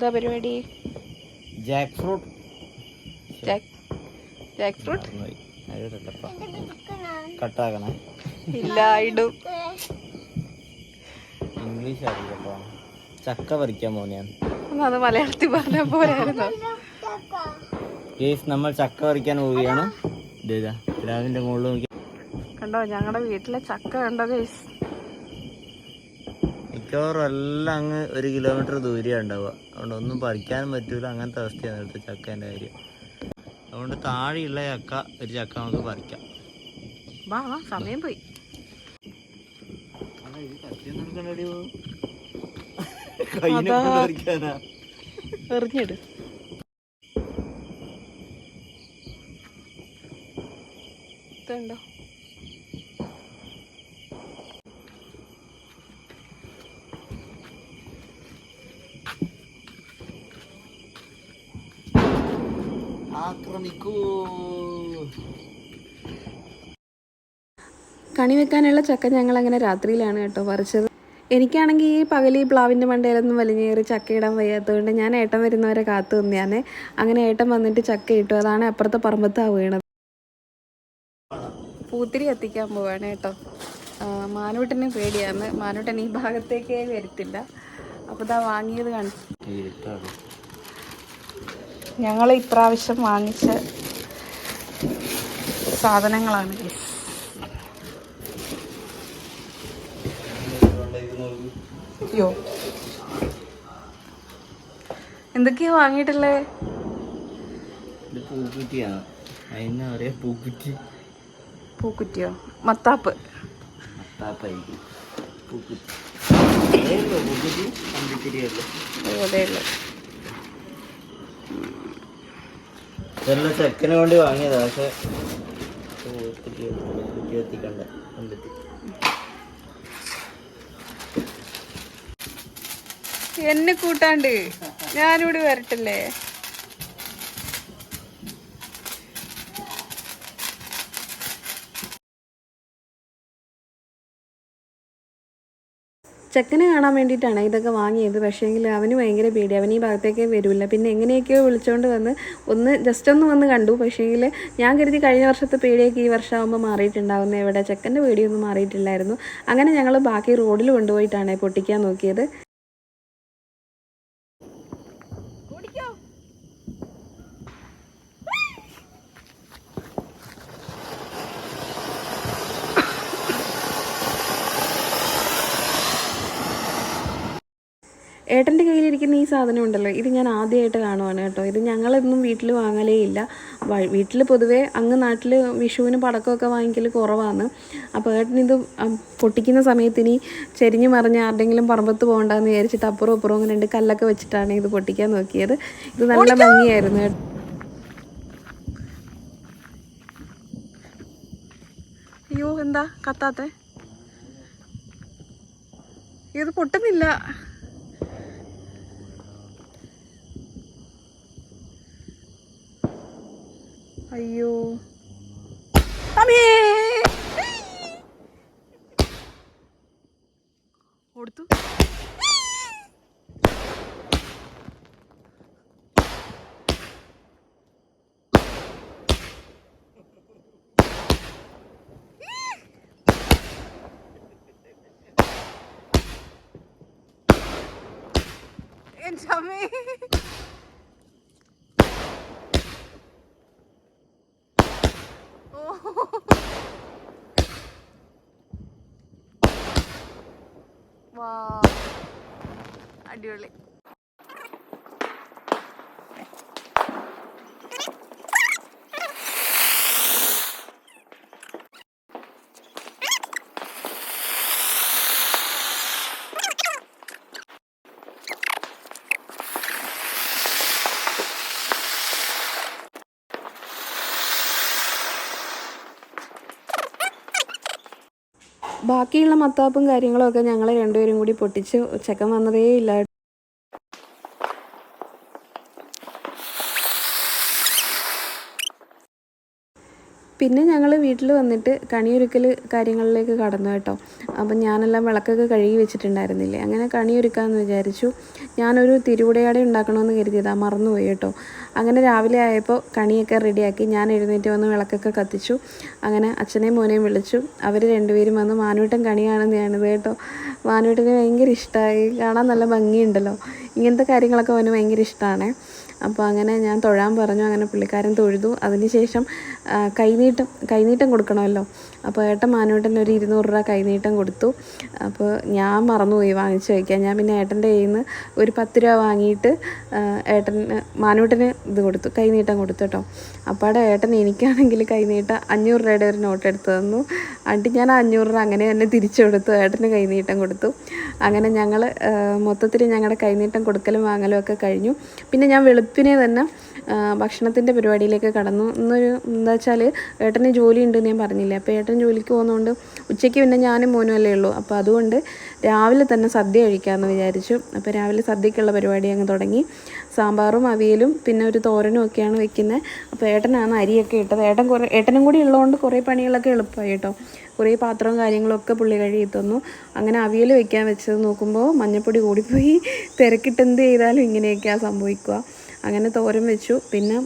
എന്താ പരിപാടി? Jack fruit jack Jack fruit കട്ടാക്കണേ. ഇല്ല ഇടും ഇംഗ്ലീഷ് അറിയില്ലട്ടോ ചക്ക പറിക്കാൻ പോകുന്ന ഞാൻ. അത് മലയാളത്തിൽ പറഞ്ഞ പോരായിരുന്നു? ഗേസ് നമ്മൾ ചക്ക പറിക്കാൻ പോവുകയാണ്. പ്ലാവിന്റെ മുകളിൽ കണ്ടോ ഞങ്ങളുടെ വീട്ടിലെ ചക്ക കണ്ടോ ഗൈസ് മിക്കവാറും എല്ലാം അങ്ങ് ഒരു കിലോമീറ്റർ ദൂരെ ഉണ്ടാവുക. അതുകൊണ്ട് ഒന്നും പറിക്കാനും പറ്റൂല. അങ്ങനത്തെ അവസ്ഥയാണ് ഇവിടുത്തെ ചക്കേന്റെ കാര്യം. അതുകൊണ്ട് താഴെയുള്ള ചക്ക ഒരു ചക്ക നമുക്ക് പറിക്കാം. വാ വാ സമയം പോയി. കയ്യിനെ അതാ. കൊണ്ട് പറിക്കാനാ. എറിഞ്ഞിട്. ഇതുണ്ടോ? കണി വെക്കാനുള്ള ചക്ക ഞങ്ങൾ അങ്ങനെ രാത്രിയിലാണ് കേട്ടോ പറിച്ചത്. എനിക്കാണെങ്കിൽ ഈ പകലി പ്ലാവിന്റെ മണ്ടയിലൊന്നും വലിഞ്ഞേറി ചക്ക ഇടാൻ വയ്യാത്തതുകൊണ്ട് ഞാൻ ഏട്ടൻ വരുന്നവരെ കാത്തു നിന്നാണ് അങ്ങനെ ഏട്ടൻ വന്നിട്ട് ചക്ക ഇട്ടു. അതാണ് അപ്പുറത്തെ പറമ്പത്താണ് വീണത്. പൂത്തിരി എത്തിക്കാൻ പോവാണ് കേട്ടോ. മാനൂട്ടന് പേടിയാണ്. മാനൂട്ടൻ ഈ ഭാഗത്തേക്കേ വരത്തില്ല. അപ്പോൾ ഇതാ വാങ്ങിയത് കാണിച്ചു ഞങ്ങൾ ഇപ്രാവശ്യം വാങ്ങിച്ച സാധനങ്ങളാണ് guys. അയ്യോ. എന്തൊക്കെയാ വാങ്ങിയിട്ടുള്ളേ? ഇത് പൂക്കുറ്റിയാണ്. അതിന് പറയാ പൂക്കുറ്റി. പൂക്കുറ്റിയോ? മത്താപ്പ്. മത്താപ്പായിരിക്കും പൂക്കുറ്റി. ചെക്കന് വേണ്ടി വാങ്ങിയതാ പക്ഷെ എത്തിക്കണ്ട. പൂക്കുറ്റി എന്നെ കൂട്ടാണ്ട്. ഞാനിവിടെ വരട്ടല്ലേ? ചെക്കനെ കാണാൻ വേണ്ടിയിട്ടാണ് ഇതൊക്കെ വാങ്ങിയത്. പക്ഷേങ്കിൽ അവന് ഭയങ്കര പേടി. അവൻ ഈ ഭാഗത്തേക്കേ വരില്ല പിന്നെ എങ്ങനെയൊക്കെയോ വിളിച്ചുകൊണ്ട് വന്ന് ഒന്ന് ജസ്റ്റ് ഒന്ന് വന്ന് കണ്ടു. പക്ഷേങ്കിൽ ഞാൻ കരുതി കഴിഞ്ഞ വർഷത്തെ പേടിയൊക്കെ ഈ വർഷമാകുമ്പോൾ മാറിയിട്ടുണ്ടാവുന്ന എവിടെ? ചെക്കന്റെ പേടിയൊന്നും മാറിയിട്ടില്ലായിരുന്നു. അങ്ങനെ ഞങ്ങൾ ബാക്കി റോഡിൽ കൊണ്ടുപോയിട്ടാണ് പൊട്ടിക്കാൻ നോക്കിയത്. ഏട്ടന്റെ കയ്യിലിരിക്കുന്ന ഈ സാധനം ഉണ്ടല്ലോ ഇത് ഞാൻ ആദ്യമായിട്ട് കാണുവാണ് കേട്ടോ. ഇത് ഞങ്ങളൊന്നും വീട്ടിൽ വാങ്ങലേ ഇല്ല. വീട്ടിൽ പൊതുവേ അങ്ങ് നാട്ടിൽ വിഷുവിന് പടക്കമൊക്കെ വാങ്ങിക്കൽ കുറവാണ്. അപ്പോൾ ഏട്ടൻ ഇത് പൊട്ടിക്കുന്ന സമയത്ത് ഇനി ചെരിഞ്ഞ് മറിഞ്ഞ് ആരുടെങ്കിലും പറമ്പത്ത് പോകണ്ടെന്ന് വിചാരിച്ചിട്ട് അപ്പുറം അപ്പുറം അങ്ങനെ രണ്ട് കല്ലൊക്കെ വെച്ചിട്ടാണ് ഇത് പൊട്ടിക്കാൻ നോക്കിയത്. ഇത് നല്ല ഭംഗിയായിരുന്നു കേട്ടോ. അയ്യോ എന്താ കത്താത്തേ? ഇത് പൊട്ടുന്നില്ല. അയ്യോ അമ്മേ കൊടുത്തു എന്റെ അമ്മേ വാ അടിപൊളി. ബാക്കിയുള്ള മത്താപ്പും കാര്യങ്ങളും ഒക്കെ ഞങ്ങൾ രണ്ടുപേരും കൂടി പൊട്ടിച്ച് ചെക്കൻ വന്നതേ ഇല്ല. പിന്നെ ഞങ്ങൾ വീട്ടിൽ വന്നിട്ട് കണിയൊരുക്കൽ കാര്യങ്ങളിലേക്ക് കടന്നു കേട്ടോ. അപ്പം ഞാനെല്ലാം വിളക്കൊക്കെ കഴുകി വെച്ചിട്ടുണ്ടായിരുന്നില്ലേ? അങ്ങനെ കണിയൊരുക്കാമെന്ന് വിചാരിച്ചു. ഞാനൊരു തിരുവിടയാട ഉണ്ടാക്കണമെന്ന് കരുതിയതാ. മറന്നുപോയി കേട്ടോ. അങ്ങനെ രാവിലെ ആയപ്പോൾ കണിയൊക്കെ റെഡിയാക്കി ഞാൻ എഴുന്നേറ്റ് വന്ന് വിളക്കൊക്കെ കത്തിച്ചു. അങ്ങനെ അച്ഛനെയും മോനെയും വിളിച്ചു. അവർ രണ്ടുപേരും വന്ന് മാനൂട്ടൻ കണി കാണുന്നതാണിത് കേട്ടോ. മാനൂട്ടന് ഭയങ്കര ഇഷ്ടമായി കാണാൻ നല്ല ഭംഗിയുണ്ടല്ലോ. ഇങ്ങനത്തെ കാര്യങ്ങളൊക്കെ അവന് ഭയങ്കര ഇഷ്ടമാണ് അപ്പോൾ അങ്ങനെ ഞാൻ തൊഴാൻ പറഞ്ഞു. അങ്ങനെ പുള്ളിക്കാരൻ തൊഴുതു. അതിനുശേഷം കൈനീട്ടം കൈനീട്ടം കൊടുക്കണമല്ലോ. അപ്പോൾ ഏട്ടൻ മാനുവേട്ടൻ ഒരു ഇരുന്നൂറ് രൂപ കൈനീട്ടം കൊടുത്തു. അപ്പോൾ ഞാൻ മറന്നുപോയി വാങ്ങിച്ചു വയ്ക്കാൻ. ഞാൻ പിന്നെ ഏട്ടന്റെ കയ്യിൽ നിന്ന് ഒരു പത്ത് രൂപ വാങ്ങിയിട്ട് ഏട്ടൻ മാനൂട്ടന് ഇത് കൊടുത്തു കൈനീട്ടം കൊടുത്തു കേട്ടോ. അപ്പാടെ ഏട്ടൻ എനിക്കാണെങ്കിൽ കൈനീട്ടം അഞ്ഞൂറ് രൂപയുടെ ഒരു നോട്ട് എടുത്ത് തന്നു. അണ്ടി ഞാൻ അഞ്ഞൂറ് രൂപ അങ്ങനെ തന്നെ തിരിച്ചു കൊടുത്തു. ഏട്ടന് കൈനീട്ടം കൊടുത്തു. അങ്ങനെ ഞങ്ങൾ മൊത്തത്തിൽ ഞങ്ങളുടെ കൈനീട്ടം കൊടുക്കലും വാങ്ങലും ഒക്കെ കഴിഞ്ഞു. പിന്നെ ഞാൻ വെളുപ്പിനെ തന്നെ ഭക്ഷണത്തിന്റെ പരിപാടിയിലേക്ക് കടന്നു. ഇന്നൊരു എന്താ വെച്ചാൽ ഏട്ടന് ജോലി ഉണ്ടെന്ന് ഞാൻ പറഞ്ഞില്ലേ. അപ്പോൾ ഏട്ടൻ ജോലിക്ക് പോകുന്നതുകൊണ്ട് ഉച്ചയ്ക്ക് പിന്നെ ഞാനും മോനും അല്ലേ ഉള്ളൂ. അപ്പോൾ അതുകൊണ്ട് രാവിലെ തന്നെ സദ്യ കഴിക്കാമെന്ന് വിചാരിച്ചു. അപ്പോൾ രാവിലെ സദ്യക്കുള്ള പരിപാടി അങ്ങ് തുടങ്ങി. സാമ്പാറും അവിയലും പിന്നെ ഒരു തോരനും ഒക്കെയാണ് വെക്കുന്നത് അപ്പോൾ ഏട്ടനാണ് അരിയൊക്കെ ഇട്ടത്. ഏട്ടൻ കുറേ ഏട്ടനും കൂടി ഉള്ളതുകൊണ്ട് കുറേ പണികളൊക്കെ എളുപ്പമായി കേട്ടോ. കുറേ പാത്രവും കാര്യങ്ങളൊക്കെ പുള്ളി കഴുകി തന്നു. അങ്ങനെ അവിയൽ വെക്കാൻ വെച്ചത് നോക്കുമ്പോൾ മഞ്ഞപ്പൊടി കൂടിപ്പോയി. തിരക്കിട്ട് എന്ത് ചെയ്താലും ഇങ്ങനെയൊക്കെയാണ് സംഭവിക്കുക. അങ്ങനെ തോരൻ വെച്ചു. പിന്നെ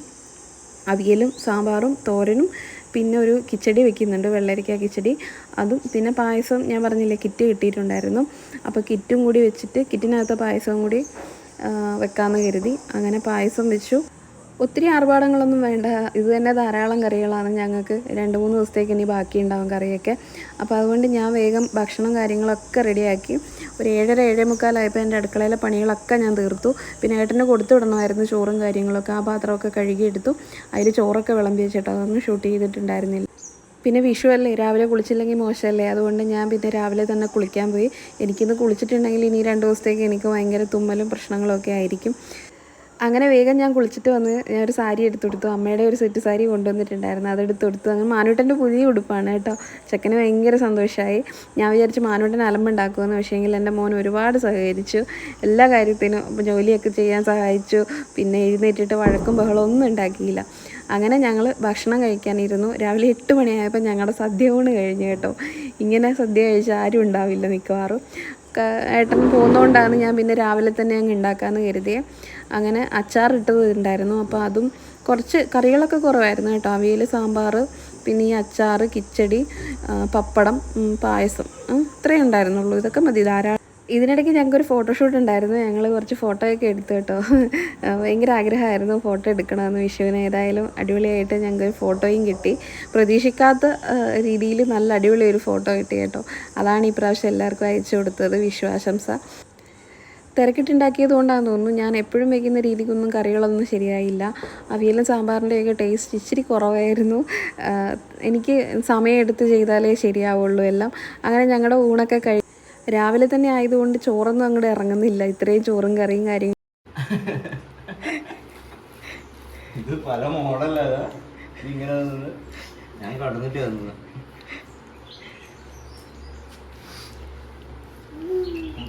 അവിയലും സാമ്പാറും തോരനും പിന്നെ ഒരു കിച്ചടി വെക്കുന്നുണ്ട് വെള്ളരിക്ക കിച്ചടി. അതും പിന്നെ പായസം ഞാൻ പറഞ്ഞില്ലേ കിറ്റ് കിട്ടിയിട്ടുണ്ടായിരുന്നു. അപ്പോൾ കിറ്റും കൂടി വെച്ചിട്ട് കിറ്റിനകത്ത് പായസവും കൂടി വെക്കാമെന്ന് കരുതി. അങ്ങനെ പായസം വെച്ചു. ഒത്തിരി ആർഭാടങ്ങളൊന്നും വേണ്ട. ഇത് തന്നെ ധാരാളം കറികളാണ് ഞങ്ങൾക്ക്. രണ്ട് മൂന്ന് ദിവസത്തേക്ക് ഇനി ബാക്കിയുണ്ടാവും കറിയൊക്കെ. അപ്പോൾ അതുകൊണ്ട് ഞാൻ വേഗം ഭക്ഷണം കാര്യങ്ങളൊക്കെ റെഡിയാക്കി. ഒരു ഏഴര ഏഴേ മുക്കാലായപ്പോൾ എന്റെ അടുക്കളയിലെ പണികളൊക്കെ ഞാൻ തീർത്തു. പിന്നെ ഏട്ടനെ കൊടുത്തു വിടണമായിരുന്നു ചോറും കാര്യങ്ങളൊക്കെ. ആ പാത്രമൊക്കെ കഴുകിയെടുത്തു. അതിൽ ചോറൊക്കെ വിളമ്പി വെച്ചിട്ട് അതൊന്നും ഷൂട്ട് ചെയ്തിട്ടുണ്ടായിരുന്നില്ല. പിന്നെ വിഷു അല്ലേ? രാവിലെ കുളിച്ചില്ലെങ്കിൽ മോശമല്ലേ? അതുകൊണ്ട് ഞാൻ പിന്നെ രാവിലെ തന്നെ കുളിക്കാൻ പോയി. എനിക്കിന്ന് കുളിച്ചിട്ടുണ്ടെങ്കിൽ ഇനി രണ്ട് ദിവസത്തേക്ക് എനിക്ക് ഭയങ്കര തുമ്മലും പ്രശ്നങ്ങളൊക്കെ ആയിരിക്കും. അങ്ങനെ വേഗം ഞാൻ കുളിച്ചിട്ട് വന്ന് ഞാൻ ഒരു സാരി എടുത്തു കൊടുത്തു. അമ്മയുടെ ഒരു സെറ്റ് സാരി കൊണ്ടുവന്നിട്ടുണ്ടായിരുന്നു. അതെടുത്ത് കൊടുത്തു. അങ്ങനെ മാനൂട്ടന്റെ പുതിയ ഉടുപ്പാണ് കേട്ടോ. ചെക്കന് ഭയങ്കര സന്തോഷമായി ഞാൻ വിചാരിച്ചു മാനൂട്ടൻ അലമ്പുണ്ടാക്കുമെന്ന്. പക്ഷേങ്കിൽ എന്റെ മോൻ ഒരുപാട് സഹകരിച്ചു. എല്ലാ കാര്യത്തിനും ജോലിയൊക്കെ ചെയ്യാൻ സഹായിച്ചു. പിന്നെ എഴുന്നേറ്റിട്ട് വഴക്കും ബഹളവും ഒന്നും ഉണ്ടാക്കിയില്ല. അങ്ങനെ ഞങ്ങൾ ഭക്ഷണം കഴിക്കാനിരുന്നു. രാവിലെ എട്ട് മണിയായപ്പോൾ ഞങ്ങളുടെ സദ്യ ഊണ് കഴിഞ്ഞു കേട്ടോ. ഇങ്ങനെ സദ്യ കഴിച്ച ആരും ഉണ്ടാവില്ല മിക്കവാറും. ഏട്ടൻ പോകുന്നതുകൊണ്ടാണ് ഞാൻ പിന്നെ രാവിലെ തന്നെ അങ്ങ് ഉണ്ടാക്കാമെന്ന് കരുതിയത് അങ്ങനെ അച്ചാർ ഇട്ടത് ഉണ്ടായിരുന്നു അപ്പോൾ അതും കുറച്ച് കറികളൊക്കെ കുറവായിരുന്നു കേട്ടോ. അവിയൽ സാമ്പാർ പിന്നെ ഈ അച്ചാർ കിച്ചടി പപ്പടം പായസം ഇത്രയേ ഉണ്ടായിരുന്നുള്ളൂ. ഇതൊക്കെ മതി. ധാരാളം ഇതിനിടയ്ക്ക് ഞങ്ങൾക്കൊരു ഫോട്ടോഷൂട്ട് ഉണ്ടായിരുന്നു. ഞങ്ങൾ കുറച്ച് ഫോട്ടോയൊക്കെ എടുത്തു കേട്ടോ. ഭയങ്കര ആഗ്രഹമായിരുന്നു ഫോട്ടോ എടുക്കണമെന്ന്. വിഷുവിന് ഏതായാലും അടിപൊളിയായിട്ട് ഞങ്ങൾക്ക് ഫോട്ടോയും കിട്ടി. പ്രതീക്ഷിക്കാത്ത രീതിയിൽ നല്ല അടിപൊളി ഒരു ഫോട്ടോ കിട്ടി കേട്ടോ. അതാണ് ഈ പ്രാവശ്യം എല്ലാവർക്കും അയച്ചു കൊടുത്തത് വിഷു ആശംസ. തിരക്കിട്ടുണ്ടാക്കിയത് കൊണ്ടാണെന്ന് തോന്നുന്നു. ഞാൻ എപ്പോഴും വയ്ക്കുന്ന രീതിക്കൊന്നും കറികളൊന്നും ശരിയായില്ല. അവിയലും സാമ്പാറിന്റെയൊക്കെ ടേസ്റ്റ് ഇച്ചിരി കുറവായിരുന്നു. എനിക്ക് സമയമെടുത്ത് ചെയ്താലേ ശരിയാവുള്ളൂ എല്ലാം. അങ്ങനെ ഞങ്ങളുടെ ഊണൊക്കെ കഴി രാവിലെ തന്നെ ആയതുകൊണ്ട് ചോറൊന്നും അങ്ങോട്ട് ഇറങ്ങുന്നില്ല. ഇത്രയും ചോറും കറിയും കാര്യങ്ങളും. ഇത് പല ഇങ്ങനെ ഞാൻ കടന്നിട്ട് വന്നത്.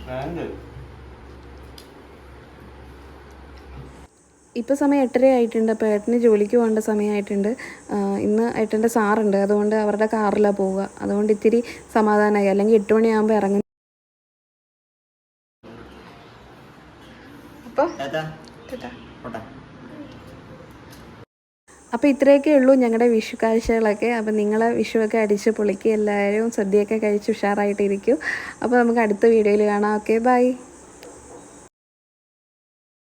പാന്റ്. ഇപ്പോൾ സമയം എട്ടര ആയിട്ടുണ്ട്. അപ്പോൾ ഏട്ടന് ജോലിക്ക് പോകേണ്ട സമയമായിട്ടുണ്ട്. ഇന്ന് ഏട്ടന്റെ സാറുണ്ട്. അതുകൊണ്ട് അവരുടെ കാറിലാണ് പോവുക. അതുകൊണ്ട് ഇത്തിരി സമാധാനമായി അല്ലെങ്കിൽ എട്ട് മണിയാകുമ്പോൾ ഇറങ്ങും. അപ്പോൾ അപ്പോൾ ഇത്രയൊക്കെ ഉള്ളൂ ഞങ്ങളുടെ വിഷു കാഴ്ചകളൊക്കെ അപ്പോൾ നിങ്ങളെ വിഷുവൊക്കെ അടിച്ച് പൊളിക്കുക എല്ലാവരും സദ്യയൊക്കെ കഴിച്ച് ഉഷാറായിട്ടിരിക്കും. അപ്പോൾ നമുക്ക് അടുത്ത വീഡിയോയിൽ കാണാം. Okay bye.